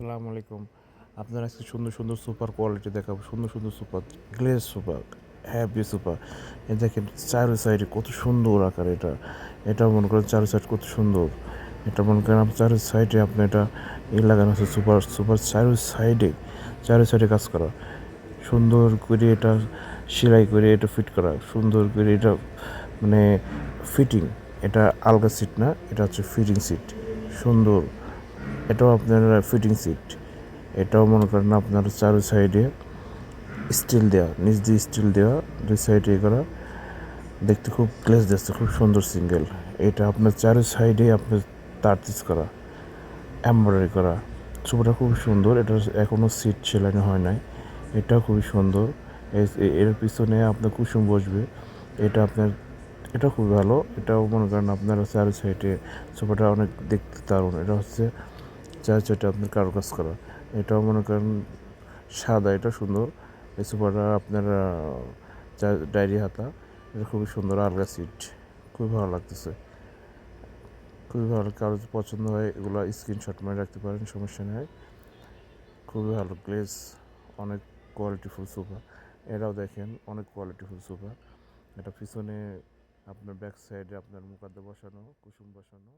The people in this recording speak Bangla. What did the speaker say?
আসসালামু আলাইকুম। আপনার আজকে সুন্দর সুন্দর সুপার কোয়ালিটি দেখাবো। সুন্দর সুন্দর super, glaze super happy super. এ দেখেন চারো সাইডে কত সুন্দর আকার এটা। এটা মনে করেন চারো সাইড কত সুন্দর। এটা মনে করেন চারো সাইডে আপনি এটা ই লাগানো আছে সুপার সুপার চারো সাইডে চারো সাইডে কাজ করা। সুন্দর করে এটা সেলাই করে এটা ফিট করা। সুন্দর করে এটা মানে ফিটিং এটা আলগা সিট না, এটা হচ্ছে ফিটিং সিট সুন্দর। এটাও আপনার ফিটিং সিট এটাও মনে করেন আপনার চার সাইডে স্টিল দেওয়া নিচ দিয়ে স্টিল দেওয়া দুই সাইডে করা। দেখতে খুব গ্লেজ দেখতে খুব সুন্দর সিঙ্গেল এটা আপনার চারো সাইডে আপনার তারতিস করা এমব্রয়ডারি করা। ছবিটা খুব সুন্দর, এটা এখনও সিট সেলানো হয় নাই। এটাও খুবই সুন্দর। এর পিছনে আপনার কুসুম বসবে। এটা আপনার, এটা খুবই ভালো। এটাও মনে করেন আপনার চার সাইডে সোফাটা অনেক দেখতে দারুণ। এটা হচ্ছে চার চারটে আপনার কারও কাজ করা এটাও মনে করেন সাদা, এটা সুন্দর। এই সোফাটা আপনার ডায়েরি হাতা, এটা খুবই সুন্দর আলগা সিট। খুবই ভালো লাগতেছে। খুবই ভালো কারও পছন্দ হয়, এগুলো স্ক্রিনশট মেরে রাখতে পারেন, সমস্যা নেই। খুবই ভালো গ্লেস অনেক কোয়ালিটিফুল সোফা এরাও দেখেন, অনেক কোয়ালিটিফুল সোফা এটা পিছনে আপনার ব্যাক সাইডে আপনার মুখাদ্দা বসানো, কুসুম বসানো।